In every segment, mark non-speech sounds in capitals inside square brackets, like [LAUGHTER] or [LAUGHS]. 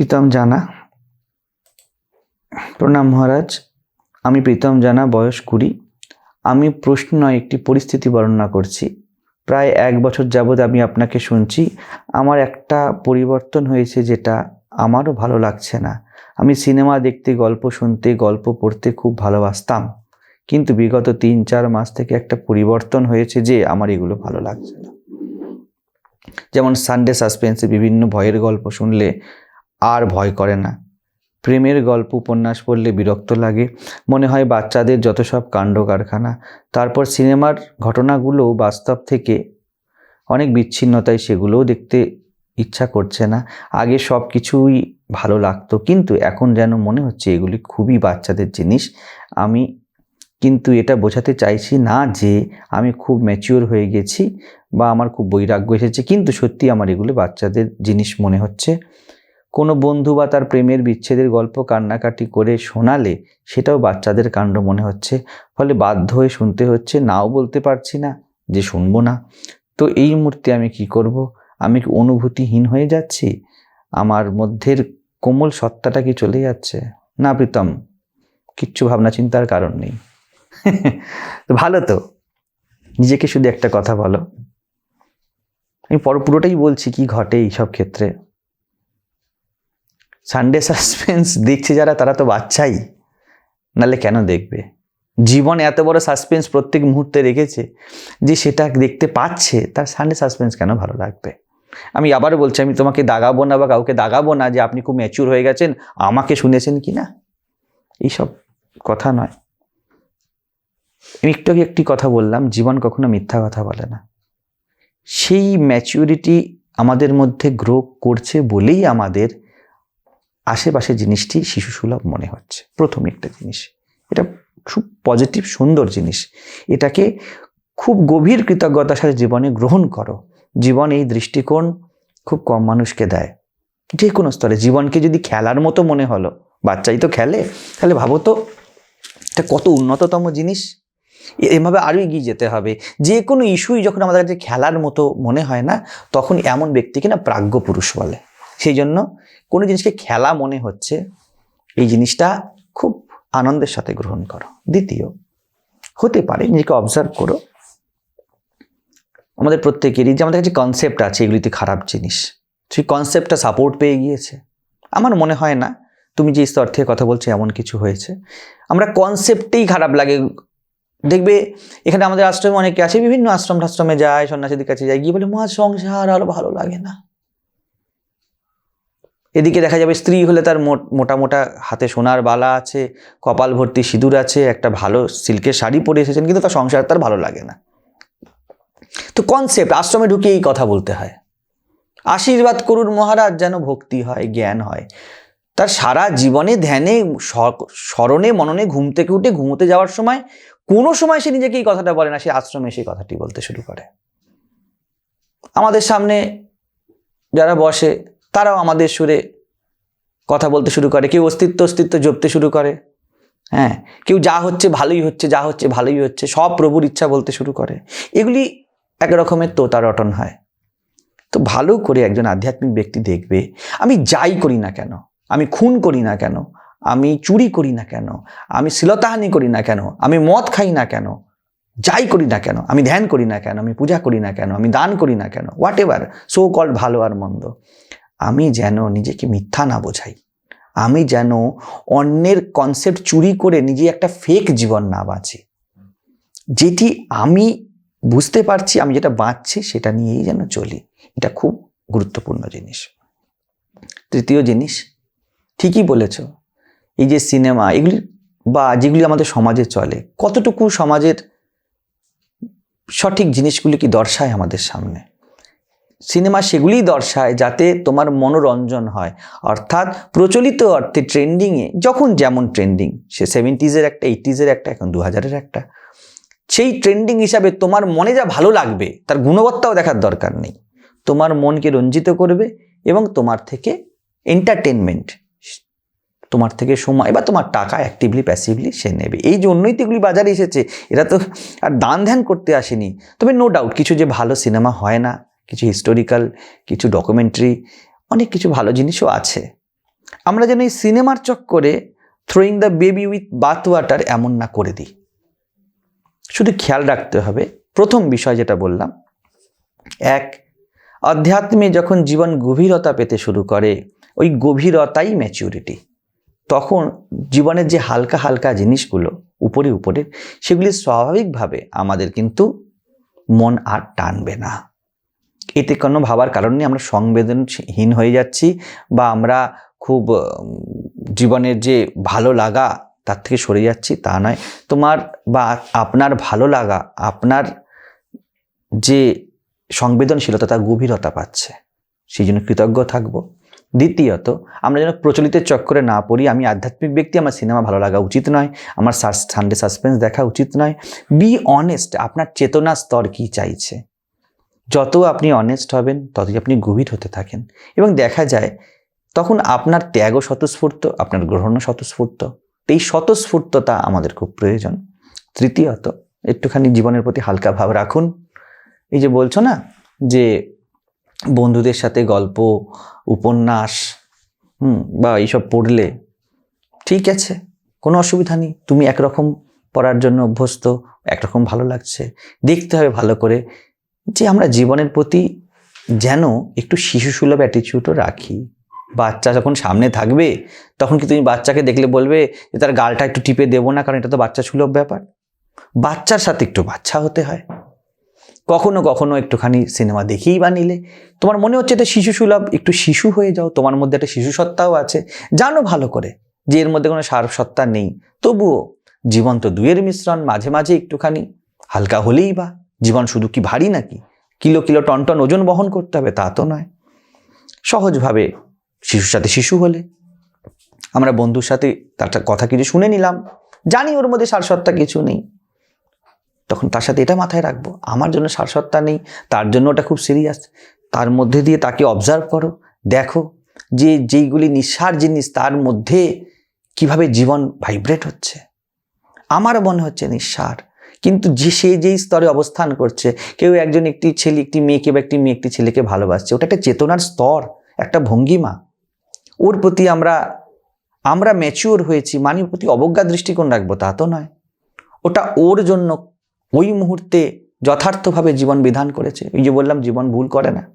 প্রীতম জানা। প্রণাম মহারাজ, আমি প্রীতম জানা, বয়স কুড়ি। আমি প্রশ্ন একটি পরিস্থিতি বর্ণনা করছি। প্রায় এক বছর যাবৎ আমি আপনাকে শুনছি। আমার একটা পরিবর্তন হয়েছে যেটা আমারও ভালো লাগছে না। আমি সিনেমা দেখতে, গল্প শুনতে, গল্প পড়তে খুব ভালোবাসতাম। কিন্তু বিগত তিন, চার মাস থেকে একটা পরিবর্তন হয়েছে যে আমার এগুলো ভালো লাগছে না। যেমন সানডে সাসপেন্সে বিভিন্ন ভয়ের গল্প শুনলে আর ভয় করে না। প্রেমের গল্প উপন্যাস পড়লে বিরক্ত লাগে। মনে হয় বাচ্চাদের যত সব কাণ্ড কারখানা। তারপর সিনেমার ঘটনাগুলো বাস্তব থেকে অনেক বিচ্ছিন্নতায় সেগুলোও দেখতে ইচ্ছা করছে না। আগে সব কিছুই ভালো লাগতো, কিন্তু এখন যেন মনে হচ্ছে এগুলি খুবই বাচ্চাদের জিনিস। আমি কিন্তু এটা বোঝাতে চাইছি না যে আমি খুব ম্যাচিওর হয়ে গেছি বা আমার খুব বৈরাগ্য এসেছে, কিন্তু সত্যি আমার এগুলো বাচ্চাদের জিনিস মনে হচ্ছে। কোনো বন্ধু বা তার প্রেমের বিচ্ছেদের গল্প কান্নাকাটি করে শোনালে সেটাও বাচ্চাদের কাণ্ড মনে হচ্ছে। ফলে বাধ্য হয়ে শুনতে হচ্ছে, নাও বলতে পারছি না যে শুনব না। তো এই মুহূর্তে আমি কি করব? আমি কি অনুভূতিহীন হয়ে যাচ্ছি? আমার মধ্যের কোমল সত্তাটা কি চলে যাচ্ছে? না প্রীতম, কিচ্ছু ভাবনা চিন্তার কারণ নেই। [LAUGHS] ভালো তো। নিজেকে শুধু একটা কথা বলো। আমি পর পুরোটাই বলছি কি ঘটে এইসব ক্ষেত্রে। সানডে সাসপেন্স [LAUGHS] দেখছে যারা, তারা তো বাচ্চাই। নালে কেন দেখবে? জীবন এত বড় সাসপেন্স প্রত্যেক মুহূর্তে রেখেছে যে সেটা দেখতে পাচ্ছে, তার সানডে সাসপেন্স কেন ভালো লাগবে? আমি আবারও বলছি, আমি তোমাকে দাগাবো না বা কাউকে দাগাবো না যে আপনি খুব ম্যাচুর হয়ে গেছেন, আমাকে শুনেছেন কি না? এইসব কথা নয়। আমি একটু একটি কথা বললাম, জীবন কখনো মিথ্যা কথা বলে না। সেই ম্যাচিউরিটি আমাদের মধ্যে গ্রো করছে বলেই আমাদের আশেপাশে জিনিসটি শিশুসুলভ মনে হচ্ছে। প্রথম একটা জিনিস। এটা খুব পজিটিভ সুন্দর জিনিস। এটাকে খুব গভীর কৃতজ্ঞতার সাথে জীবনে গ্রহণ করো। জীবন এই দৃষ্টিকোণ খুব কম মানুষকে দেয়। যে কোনো স্তরে। জীবনকে যদি খেলার মতো মনে হলো, বাচ্চাই তো খেলে, তাহলে ভাবো তো, এটা কত উন্নততম জিনিস। এভাবে আরও এগিয়ে যেতে হবে। যে কোনো ইস্যুই যখন আমাদের কাছে খেলার মতো মনে হয় না, তখন এমন ব্যক্তিকে না প্রাজ্ঞ পুরুষ বলে। সেই জন্য কোনো জিনিসকে খেলা মনে হচ্ছে, এই জিনিসটা খুব আনন্দের সাথে গ্রহণ করো। দ্বিতীয়, হতে পারে, নিজেকে অবজার্ভ করো। আমাদের প্রত্যেকেরই যে আমাদের কাছে কনসেপ্ট আছে এগুলিতে খারাপ জিনিস। সেই কনসেপ্টটা সাপোর্ট পেয়ে গিয়েছে। আমার মনে হয় না, তুমি যে স্তর থেকে কথা বলছো, এমন কিছু হয়েছে। আমরা কনসেপ্টেই খারাপ লাগে। দেখবে, এখানে আমাদের আশ্রমে অনেকে আছে, বিভিন্ন আশ্রম টাশ্রমে যায়, সন্ন্যাসীদের কাছে যায়, গিয়ে বলে মা সংসার আরও ভালো লাগে না। এদিকে দেখা যাবে স্ত্রী হলে তার মোট- মোটা হাতে সোনার বালা আছে, কপাল ভর্তি সিঁদুর আছে, একটা ভালো সিল্কের শাড়ি পরে এসেছেন, কিন্তু তার সংসার তার ভালো লাগে না। তো কনসেপ্ট আশ্রমে ঢুকে এই কথা বলতে হয়। আশীর্বাদ করুন মহারাজ, যেন ভক্তি হয়, জ্ঞান হয়। তার সারা জীবনে ধ্যানে স্মরণে, মননে, ঘুম থেকে উঠে, ঘুমোতে যাওয়ার সময়, কোনো সময় সে নিজেকে এই কথাটা বলে না, সে আশ্রমে সেই কথাটি বলতে শুরু করে। আমাদের সামনে যারা বসে তারাও আমাদের সুরে কথা বলতে শুরু করে। কেউ অস্তিত্ব অস্তিত্ব জপতে শুরু করে। হ্যাঁ কেউ যা হচ্ছে ভালোই হচ্ছে, যা হচ্ছে ভালোই হচ্ছে, সব প্রভুর ইচ্ছা বলতে শুরু করে। এগুলি এক রকমের তোতা রটন হয়। তো ভালো করে একজন আধ্যাত্মিক ব্যক্তি দেখবে, আমি যাই করি না কেন? আমি খুন করি না কেন? আমি চুরি করি না কেন? আমি শ্লীলতাহানি করি না কেন? আমি মদ খাই না কেন? যাই করি না কেন? আমি ধ্যান করি না কেন? আমি পূজা করি না কেন? আমি দান করি না কেন? হোয়াট এভার সো কল্ড ভালো আর মন্দ। আমি যেন নিজেকে মিথ্যা না বোঝাই। আমি যেন অন্যের কনসেপ্ট চুরি করে নিজে একটা ফেক জীবন না বাঁচি। যেটি আমি বুঝতে পারছি, আমি যেটা বাঁচছি, সেটা নিয়েই যেন চলি। এটা খুব গুরুত্বপূর্ণ জিনিস। তৃতীয় জিনিস, ঠিকই বলেছ, এই যে সিনেমা, এগুলি বা যেগুলি আমাদের সমাজে চলে, কতটুকু সমাজের সঠিক জিনিসগুলি কি দর্শায় আমাদের সামনে? সিনেমা সেগুলিই দর্শায় যাতে তোমার মনোরঞ্জন হয়। অর্থাৎ প্রচলিত অর্থে ট্রেন্ডিংয়ে যখন যেমন ট্রেন্ডিং সে সেভেন্টিজের একটা এইটিজের একটা, এখন দু হাজারের একটা, সেই ট্রেন্ডিং হিসাবে তোমার মনে যা ভালো লাগবে, তার গুণবত্তাও দেখার দরকার নেই। তোমার মনকে রঞ্জিত করবে এবং তোমার থেকে এন্টারটেনমেন্ট তোমার থেকে সময় বা তোমার টাকা অ্যাক্টিভলি প্যাসিভলি সে নেবে। এই জন্যই তো এগুলি বাজারে এসেছে, এরা তো আর দান ধ্যান করতে আসেনি। তবে নো ডাউট কিছু যে ভালো সিনেমা হয় না কিছু হিস্টোরিক্যাল কিছু ডকুমেন্টারি অনেক কিছু ভালো জিনিসও আছে। আমরা যেন এই সিনেমার চক্করে throwing the baby with bath water এমন না করে দিই। শুধু খেয়াল রাখতে হবে। প্রথম বিষয় যেটা বললাম, এক, অধ্যাত্মে যখন জীবন গভীরতা পেতে শুরু করে, ওই গভীরতাই ম্যাচিউরিটি তখন জীবনের যে হালকা হালকা জিনিসগুলো উপরে উপরে, সেগুলি স্বাভাবিকভাবে আমাদের কিন্তু মন আর টানবে না। এতে কোনো ভাবার কারণ আমরা সংবেদনহীন হয়ে যাচ্ছি বা আমরা খুব জীবনের যে ভালো লাগা তার থেকে সরে যাচ্ছি তা নয়। তোমার বা আপনার ভালো লাগা, আপনার যে সংবেদনশীলতা তার গভীরতা পাচ্ছে। সেই জন্য কৃতজ্ঞ থাকব। দ্বিতীয়ত, আমরা যেন প্রচলিত চক্করে না পড়ি। আমি আধ্যাত্মিক ব্যক্তি, আমার সিনেমা ভালো লাগা উচিত নয়। আমার সানডে সাসপেন্স দেখা উচিত নয়। বি অনেস্ট আপনার চেতনা স্তর কি চাইছে? যত আপনি অনেস্ট হবেন, ততই আপনি গভীর হতে থাকেন। এবং দেখা যায়, তখন আপনার ত্যাগও স্বতঃস্ফূর্ত, আপনার গ্রহণও স্বতঃস্ফূর্ত। এই স্বতঃস্ফূর্ততা আমাদের খুব প্রয়োজন। তৃতীয়ত, একটুখানি জীবনের প্রতি হালকা ভাব রাখুন। এই যে বলছো না, যে বন্ধুদের সাথে গল্প, উপন্যাস, হুম, বা এইসব পড়লে ঠিক আছে, কোনো অসুবিধা নেই। তুমি একরকম পড়ার জন্য অভ্যস্ত, একরকম ভালো লাগছে। দেখতে হবে ভালো করে। যে আমরা জীবনের প্রতি যেন একটু শিশুসুলভ অ্যাটিচিউডও রাখি। বাচ্চা যখন সামনে থাকবে, তখন কি তুমি বাচ্চাকে দেখলে বলবে যে তার গালটা একটু টিপে দেবো না কারণ এটা তো বাচ্চা সুলভ ব্যাপার? বাচ্চার সাথে একটু বাচ্চা হতে হয়। কখনো কখনো একটুখানি সিনেমা দেখেই বা নিলে তোমার মনে হচ্ছে এটা শিশু সুলভ একটু শিশু হয়ে যাও, তোমার মধ্যে একটা শিশু সত্তাও আছে। জানো ভালো করে যে এর মধ্যে কোনো সার সত্তা নেই। তবুও জীবন তো দুয়ের মিশ্রণ মাঝে মাঝে একটুখানি, হালকা হলেই বা। জীবন শুধু কি ভারী নাকি? কিলো কিলো টন টন ওজন বহন করতে হবে, তা তো নয়। সহজভাবে শিশুর সাথে শিশু হলে। আমরা বন্ধুর সাথে তার কথা কিছু শুনে নিলাম। জানি ওর মধ্যে সারসত্তা কিছু নেই। তখন তার সাথে এটা মাথায় রাখব, আমার জন্য সারসত্তা নেই, তার জন্য ওটা খুব সিরিয়াস তার মধ্যে দিয়ে তাকে অবজার্ভ করো, দেখো যে যেইগুলি নিঃসার জিনিস তার মধ্যে কীভাবে জীবন ভাইব্রেট হচ্ছে। আমার মনে হচ্ছে নিঃসার। কিন্তু যে সে যেই স্তরে অবস্থান করছে, কেউ একজন একটি ছেলে, একটি মেয়েকে বা একটি মেয়ে একটি ছেলেকে ভালোবাসছে, ওটা একটা চেতনার স্তর, একটা ভঙ্গিমা। ওর প্রতি আমরা আমরা ম্যাচিওর হয়েছি মানির প্রতি অবজ্ঞা দৃষ্টিকোণ রাখব, তা তো নয়। ওটা ওর জন্য ওই মুহূর্তে যথার্থভাবে জীবন বিধান করেছে। ওই যে বললাম, জীবন ভুল করে না।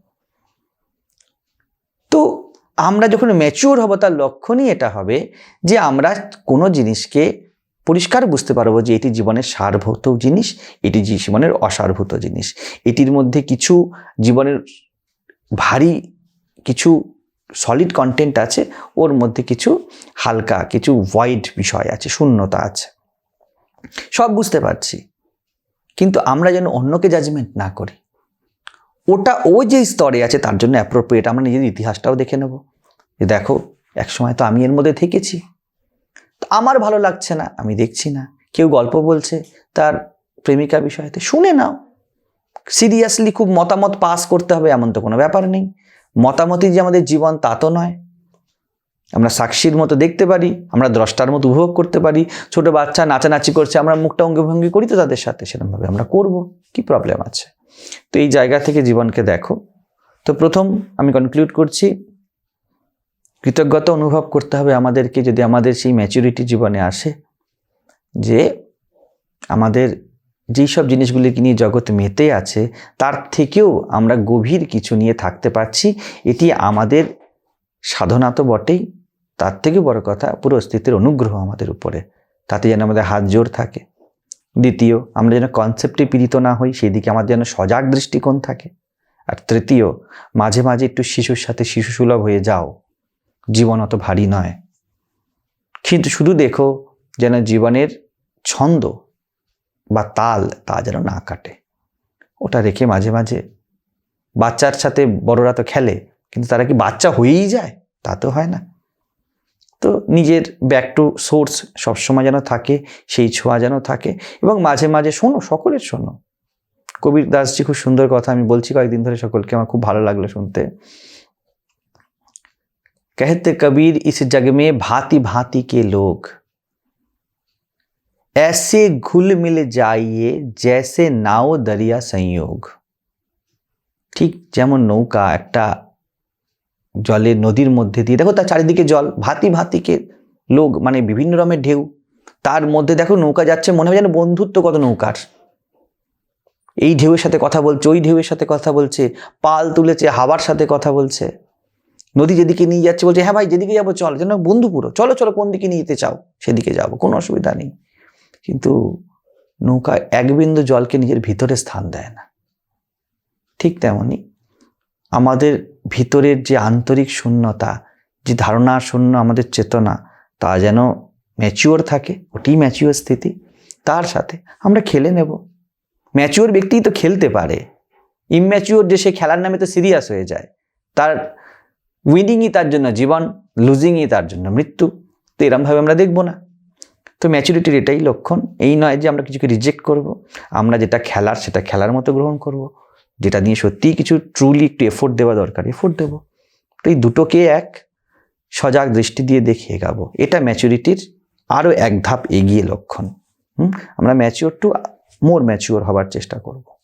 তো আমরা যখন ম্যাচিওর হব, তার লক্ষণই এটা হবে যে আমরা কোনো জিনিসকে পরিষ্কার বুঝতে পারব যে এটি জীবনের সারভূত জিনিস, এটি জীবনের অসারভূত জিনিস। এটির মধ্যে কিছু জীবনের ভারী কিছু সলিড কন্টেন্ট আছে, ওর মধ্যে কিছু হালকা, কিছু ভয়েড বিষয় আছে, শূন্যতা আছে। সব বুঝতে পারছি। কিন্তু আমরা যেন অন্যকে জাজমেন্ট না করি। ওটা ও যে স্তরে আছে, তার জন্য অ্যাপ্রোপ্রিয়েট আমরা নিজের ইতিহাসটাও দেখে নেব। যে দেখো, একসময় তো আমি এর মধ্যে থেকেছি। আমার ভালো লাগছে না, আমি দেখছি না। কেউ গল্প বলছে তার প্রেমিকা বিষয়তে, শুনে নাও। সিরিয়াসলি খুব মতামত পাস করতে হবে এমন তো কোনো ব্যাপার নেই। মতামতই যে আমাদের জীবন তা তো নয়। আমরা সাক্ষীর মতো দেখতে পারি, আমরা দ্রষ্টার মতো উপভোগ করতে পারি। ছোট বাচ্চা নাচানাচি করছে, আমরা মুখটা অঙ্গভঙ্গি করি তো তাদের সাথে সেরকমভাবে আমরা করব। কি প্রবলেম আছে? তো এই জায়গা থেকে জীবনকে দেখো। তো প্রথম আমি কনক্লুড করছি কৃতজ্ঞতা অনুভব করতে হবে আমাদেরকে যদি আমাদের সেই ম্যাচুরিটি জীবনে আসে, যে আমাদের যেই সব জিনিসগুলিকে নিয়ে জগৎ মেতে আছে, তার থেকেও আমরা গভীর কিছু নিয়ে থাকতে পারছি, এটি আমাদের সাধনা তো বটেই, তার থেকে বড় কথা পুরো অস্তিত্বের অনুগ্রহ আমাদের উপরে, তাতে যেন আমাদের হাত জোর থাকে। দ্বিতীয়, আমরা যেন কনসেপ্টে পীড়িত না হই সেই দিকে আমাদের যেন সজাগ দৃষ্টিকোণ থাকে। আর তৃতীয়, মাঝে মাঝে একটু শিশুর সাথে শিশু সুলভ হয়ে যাও। জীবন অত ভারী নয়। কিন্তু শুধু দেখো যেন জীবনের ছন্দ বা তাল তা যেন না কাটে। ওটা রেখে মাঝে মাঝে বাচ্চার সাথে বড়রা তো খেলে, কিন্তু তারা কি বাচ্চা হয়েই যায়? তা তো হয় না। তো নিজের ব্যাক টু সোর্স সবসময় যেন থাকে, সেই ছোঁয়া যেন থাকে এবং মাঝে মাঝে শোনো, সকলের শোনো। কবির দাসজি খুব সুন্দর কথা আমি বলছি কয়েকদিন ধরে সকলকে, আমার খুব ভালো লাগল শুনতে। कहते कबीर इस जग में भांति भांति के लोग। ऐसे घुल मिल जाइए जैसे নাও দরিয়া संयोग। ঠিক যেমন নৌকা একটা জলে নদীর মধ্যে দিয়ে, দেখো তার চারিদিকে জল, ভাতি ভাতিকে লোক মানে বিভিন্ন রকমের ঢেউ। তার মধ্যে দেখো নৌকা যাচ্ছে, মনে হয় যেন বন্ধুত্ব কত নৌকার। এই ঢেউয়ের সাথে কথা বলছে, ওই ঢেউয়ের সাথে কথা বলছে, পাল তুলেছে, হাওয়ার সাথে কথা বলছে। নদী যেদিকে নিয়ে যাচ্ছে বলছে হ্যাঁ ভাই, যেদিকে যাব চল। যেন বন্ধু পুরো, চলো চলো, কোন দিকে নিয়ে যেতে চাও? সেদিকে যাব, কোনো অসুবিধা নেই। কিন্তু নৌকা এক বিন্দু জলকে নিজের ভিতরে স্থান দেয় না। ঠিক তেমনই আমাদের ভিতরের যে আন্তরিক শূন্যতা, যে ধারণা শূন্য আমাদের চেতনা, তা যেন ম্যাচিওর থাকে ওটি ম্যাচিওর স্থিতি, তার সাথে আমরা খেলে নেব। ম্যাচিওর ব্যক্তিই তো খেলতে পারে। ইম্যাচিওর যে সে খেলার নামে তো সিরিয়াস হয়ে যায়, তার উইনিংই তার জন্য জীবন লুজিংই তার জন্য মৃত্যু। তো এরমভাবে আমরা দেখব না। তো ম্যাচুরিটির এটাই লক্ষণ। এই নয় যে আমরা কিছুকে রিজেক্ট করব। আমরা যেটা খেলার, সেটা খেলার মতো গ্রহণ করব। যেটা নিয়ে সত্যিই কিছু ট্রুলি একটু এফোর্ট দেওয়া দরকার এফোর্ট দেব। তো এই দুটোকে এক সজাগ দৃষ্টি দিয়ে দেখে এগাবো এটা ম্যাচুরিটির আরও এক ধাপ এগিয়ে লক্ষণ। আমরা ম্যাচিওর টু মোর ম্যাচিওর হবার চেষ্টা করব।